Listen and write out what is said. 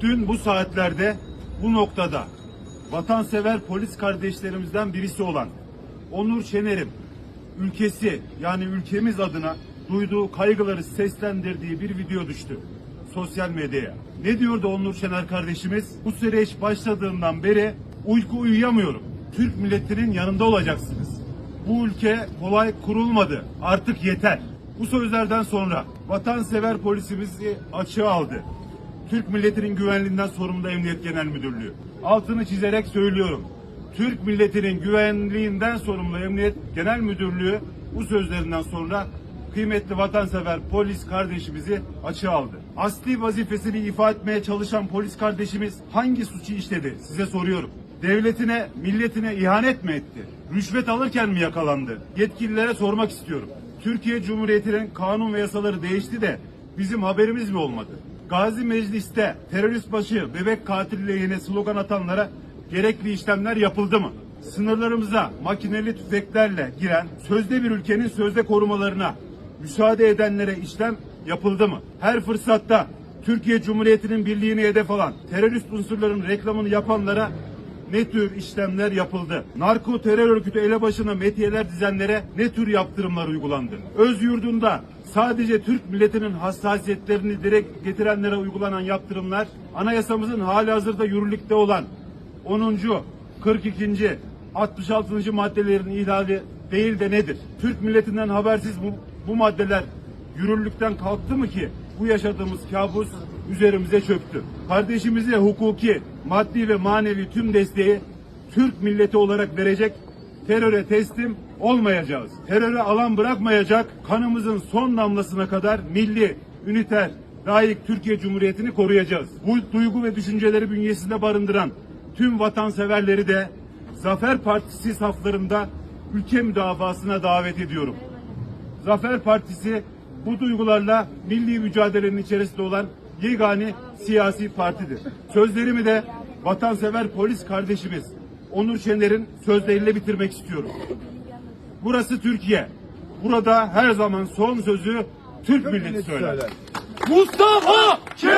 Dün bu saatlerde bu noktada vatansever polis kardeşlerimizden birisi olan Onur Şener'in ülkesi yani ülkemiz adına duyduğu kaygıları seslendirdiği bir video düştü sosyal medyaya. Ne diyordu Onur Şener kardeşimiz? Bu süreç başladığından beri uyku uyuyamıyorum. Türk milletinin yanında olacaksınız. Bu ülke kolay kurulmadı. Artık yeter. Bu sözlerden sonra vatansever polisimizi açığa aldı. Türk milletinin güvenliğinden sorumlu Emniyet Genel Müdürlüğü. Altını çizerek söylüyorum. Türk milletinin güvenliğinden sorumlu Emniyet Genel Müdürlüğü bu sözlerinden sonra kıymetli vatansever polis kardeşimizi açığa aldı. Asli vazifesini ifa etmeye çalışan polis kardeşimiz hangi suçu işledi size soruyorum. Devletine, milletine ihanet mi etti? Rüşvet alırken mi yakalandı? Yetkililere sormak istiyorum. Türkiye Cumhuriyeti'nin kanun ve yasaları değişti de bizim haberimiz mi olmadı? Gazi Meclis'te terörist başı bebek katili lehine slogan atanlara gerekli işlemler yapıldı mı? Sınırlarımıza makineli tüfeklerle giren sözde bir ülkenin sözde korumalarına müsaade edenlere işlem yapıldı mı? Her fırsatta Türkiye Cumhuriyeti'nin birliğini hedef alan terörist unsurların reklamını yapanlara ne tür işlemler yapıldı? Narko terör örgütü elebaşına metiyeler dizenlere ne tür yaptırımlar uygulandı? Öz yurdunda sadece Türk milletinin hassasiyetlerini direkt getirenlere uygulanan yaptırımlar, anayasamızın hali hazırda yürürlükte olan 10. 42. 66. maddelerin ihlali değil de nedir? Türk milletinden habersiz bu, bu maddeler yürürlükten kalktı mı ki bu yaşadığımız kabus üzerimize çöktü. Kardeşimize hukuki, maddi ve manevi tüm desteği Türk milleti olarak verecek, teröre teslim olmayacağız. Teröre alan bırakmayacak, kanımızın son damlasına kadar milli, üniter, layık Türkiye Cumhuriyeti'ni koruyacağız. Bu duygu ve düşünceleri bünyesinde barındıran tüm vatanseverleri de Zafer Partisi saflarında ülke müdafasına davet ediyorum. Zafer Partisi bu duygularla milli mücadelenin içerisinde olan yegane siyasi partidir. Sözlerimi de vatansever polis kardeşimiz Onur Şener'in sözleriyle bitirmek istiyorum. Burası Türkiye. Burada her zaman son sözü Türk milleti söyler. Mustafa Kemal'in